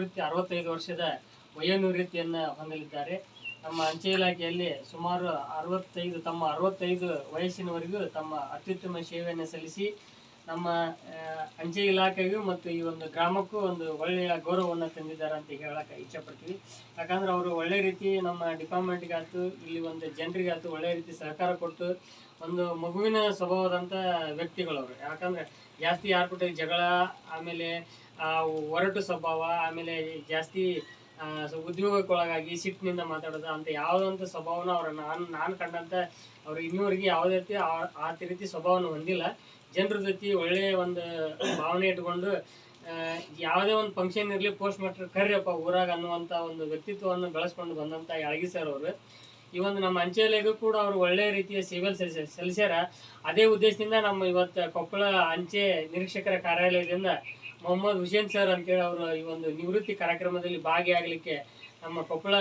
ನಿವೃತ್ತಿ ಅರವತ್ತೈದು ವರ್ಷದ ವಯೋನಿವೃತ್ತಿಯನ್ನು ಹೊಂದಲಿದ್ದಾರೆ. ನಮ್ಮ ಅಂಚೆ ಇಲಾಖೆಯಲ್ಲಿ ಸುಮಾರು ಅರವತ್ತೈದು, ತಮ್ಮ ಅರವತ್ತೈದು ವಯಸ್ಸಿನವರೆಗೂ ತಮ್ಮ ಅತ್ಯುತ್ತಮ ಸೇವೆಯನ್ನು ಸಲ್ಲಿಸಿ ನಮ್ಮ ಅಂಚೆ ಇಲಾಖೆಗೂ ಮತ್ತು ಈ ಒಂದು ಗ್ರಾಮಕ್ಕೂ ಒಂದು ಒಳ್ಳೆಯ ಗೌರವವನ್ನು ತಂದಿದ್ದಾರೆ ಅಂತ ಹೇಳಕ್ಕೆ ಇಚ್ಛಪಡ್ತೀವಿ. ಯಾಕಂದ್ರೆ ಅವರು ಒಳ್ಳೆ ರೀತಿ ನಮ್ಮ ಡಿಪಾರ್ಟ್ಮೆಂಟ್ಗಾಯ್ತು ಇಲ್ಲಿ ಒಂದು ಜನರಿಗಾಯ್ತು ಒಳ್ಳೆ ರೀತಿ ಸಹಕಾರ ಕೊಟ್ಟು ಒಂದು ಮಗುವಿನ ಸ್ವಭಾವದಂಥ ವ್ಯಕ್ತಿಗಳವರು. ಯಾಕಂದ್ರೆ ಜಾಸ್ತಿ ಯಾರ ಜಗಳ, ಆಮೇಲೆ ಒರಟು ಸ್ವಭಾವ, ಆಮೇಲೆ ಜಾಸ್ತಿ ಉದ್ಯೋಗಕ್ಕೊಳಗಾಗಿ ಸಿಟ್ಟಿನಿಂದ ಮಾತಾಡೋದು ಅಂತ ಯಾವುದಂತ ಸ್ವಭಾವನ ಅವ್ರ ನಾನು ನಾನು ಕಂಡಂತ ಅವ್ರು ಇನ್ನೂವರೆಗೆ ಯಾವುದೇ ರೀತಿ ಆ- ರೀತಿ ಸ್ವಭಾವನ ಹೊಂದಿಲ್ಲ. ಜನರ ಜೊತೆ ಒಳ್ಳೆಯ ಒಂದು ಭಾವನೆ ಇಟ್ಕೊಂಡು ಯಾವುದೇ ಒಂದು ಫಂಕ್ಷನ್ ಇರಲಿ ಪೋಸ್ಟ್ ಮಾಸ್ಟರ್ ಕರ್ರಿಯಪ್ಪ ಊರಾಗ ಅನ್ನುವಂಥ ಒಂದು ವ್ಯಕ್ತಿತ್ವವನ್ನು ಬೆಳೆಸ್ಕೊಂಡು ಬಂದಂಥ ಯಾಳಗಿ ಸರ್ ಅವರು. ಈ ಒಂದು ನಮ್ಮ ಅಂಚೆಲೆಗೂ ಕೂಡ ಅವರು ಒಳ್ಳೆಯ ರೀತಿಯ ಸೇವೆ ಸಲ್ಲಿಸ ಸಲ್ಲಿಸ್ಯಾರ ಅದೇ ಉದ್ದೇಶದಿಂದ ನಮ್ಮ ಇವತ್ತು ಕೊಪ್ಪಳ ಅಂಚೆ ನಿರೀಕ್ಷಕರ ಕಾರ್ಯಾಲಯದಿಂದ ಮೊಹಮ್ಮದ್ ಹುಸೇನ್ ಸರ್ ಅಂತೇಳಿ ಅವರು ಈ ಒಂದು ನಿವೃತ್ತಿ ಕಾರ್ಯಕ್ರಮದಲ್ಲಿ ಭಾಗಿಯಾಗಲಿಕ್ಕೆ ನಮ್ಮ ಕೊಪ್ಪಳ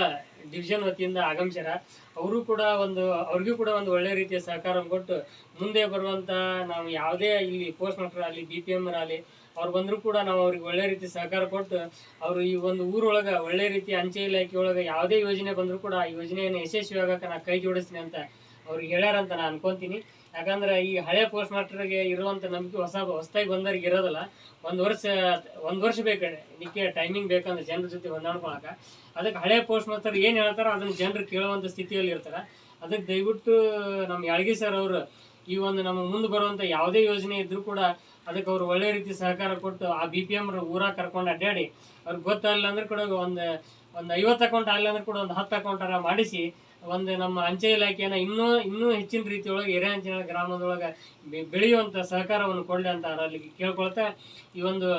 ಡಿವಿಷನ್ ವತಿಯಿಂದ ಆಗಮಿಸ್ಯಾರ ಅವರು ಕೂಡ ಒಂದು, ಅವ್ರಿಗೂ ಕೂಡ ಒಂದು ಒಳ್ಳೆ ರೀತಿಯ ಸಹಕಾರ ಕೊಟ್ಟು ಮುಂದೆ ಬರುವಂತ ನಾವು ಯಾವುದೇ ಇಲ್ಲಿ ಪೋಸ್ಟ್ ಮಾಸ್ಟರ್ ಆಗಲಿ ಬಿ ಪಿ ಎಮ್ರಾಗಲಿ ಅವ್ರು ಬಂದರೂ ಕೂಡ ನಾವು ಅವ್ರಿಗೆ ಒಳ್ಳೆ ರೀತಿ ಸಹಕಾರ ಕೊಟ್ಟು ಅವರು ಈ ಒಂದು ಊರೊಳಗೆ ಒಳ್ಳೆ ರೀತಿ ಅಂಚೆ ಇಲಾಖೆ ಒಳಗೆ ಯಾವುದೇ ಯೋಜನೆ ಬಂದರೂ ಕೂಡ ಆ ಯೋಜನೆಯನ್ನು ಯಶಸ್ವಿ ಆಗಕ್ಕೆ ನಾನು ಕೈ ಜೋಡಿಸ್ತೀನಿ ಅಂತ ಅವ್ರಿಗೆ ಹೇಳ್ಯಾರ ಅಂತ ನಾನು ಅನ್ಕೊಂತೀನಿ. ಯಾಕಂದ್ರೆ ಈ ಹಳೆ ಪೋಸ್ಟ್ ಮಾಸ್ಟರ್ಗೆ ಇರುವಂತ ನಂಬಿಕೆ ಹೊಸ ಹೊಸದಾಗಿ ಬಂದವ್ರಿಗೆ ಇರೋದಲ್ಲ, ಒಂದು ವರ್ಷ ಒಂದು ವರ್ಷ ಬೇಕು ಇದಕ್ಕೆ ಟೈಮಿಂಗ್ ಬೇಕಂದ್ರೆ ಜನರ ಜೊತೆ ಹೊಂದಾಡ್ಕೊಳಕ ಅದಕ್ಕೆ ಹಳೆ ಪೋಸ್ಟ್ ಮಾಸ್ಟರ್ ಏನು ಹೇಳ್ತಾರೋ ಅದನ್ನ ಜನರು ಕೇಳುವಂಥ ಸ್ಥಿತಿಯಲ್ಲಿ ಇರ್ತಾರೆ. ಅದಕ್ಕೆ ದಯವಿಟ್ಟು ನಮ್ಮ ಯಾಳಗಿ ಸರ್ ಅವರು ಈ ಒಂದು ನಮ್ಮ ಮುಂದೆ ಬರುವಂಥ ಯಾವುದೇ ಯೋಜನೆ ಇದ್ದರೂ ಕೂಡ ಅದಕ್ಕೆ ಅವರು ಒಳ್ಳೆ ರೀತಿ ಸಹಕಾರ ಕೊಟ್ಟು ಆ ಬಿ ಪಿ ಎಂ ಊರಾಗ ಕರ್ಕೊಂಡು ಅಡ್ಡಾಡಿ, ಅವ್ರಿಗೆ ಗೊತ್ತಾಗಲಿಲ್ಲ ಅಂದ್ರೆ ಕೂಡ ಒಂದು ಒಂದು ಐವತ್ತು ಅಕೌಂಟ್ ಆಗಲಿಲ್ಲ ಅಂದ್ರೆ ಕೂಡ ಒಂದು ಹತ್ತು ಅಕೌಂಟರ ಮಾಡಿಸಿ ಒಂದು ನಮ್ಮ ಅಂಚೆ ಇಲಾಖೆಯನ್ನು ಇನ್ನೂ ಇನ್ನೂ ಹೆಚ್ಚಿನ ರೀತಿಯೊಳಗೆ ಎರೆ ಅಂಚಿನ ಗ್ರಾಮದೊಳಗೆ ಬೆಳೆಯುವಂಥ ಸಹಕಾರವನ್ನು ಕೊಡಲಿ ಅಂತ ಅಲ್ಲಿ ಕೇಳ್ಕೊಳ್ತಾ ಈ ಒಂದು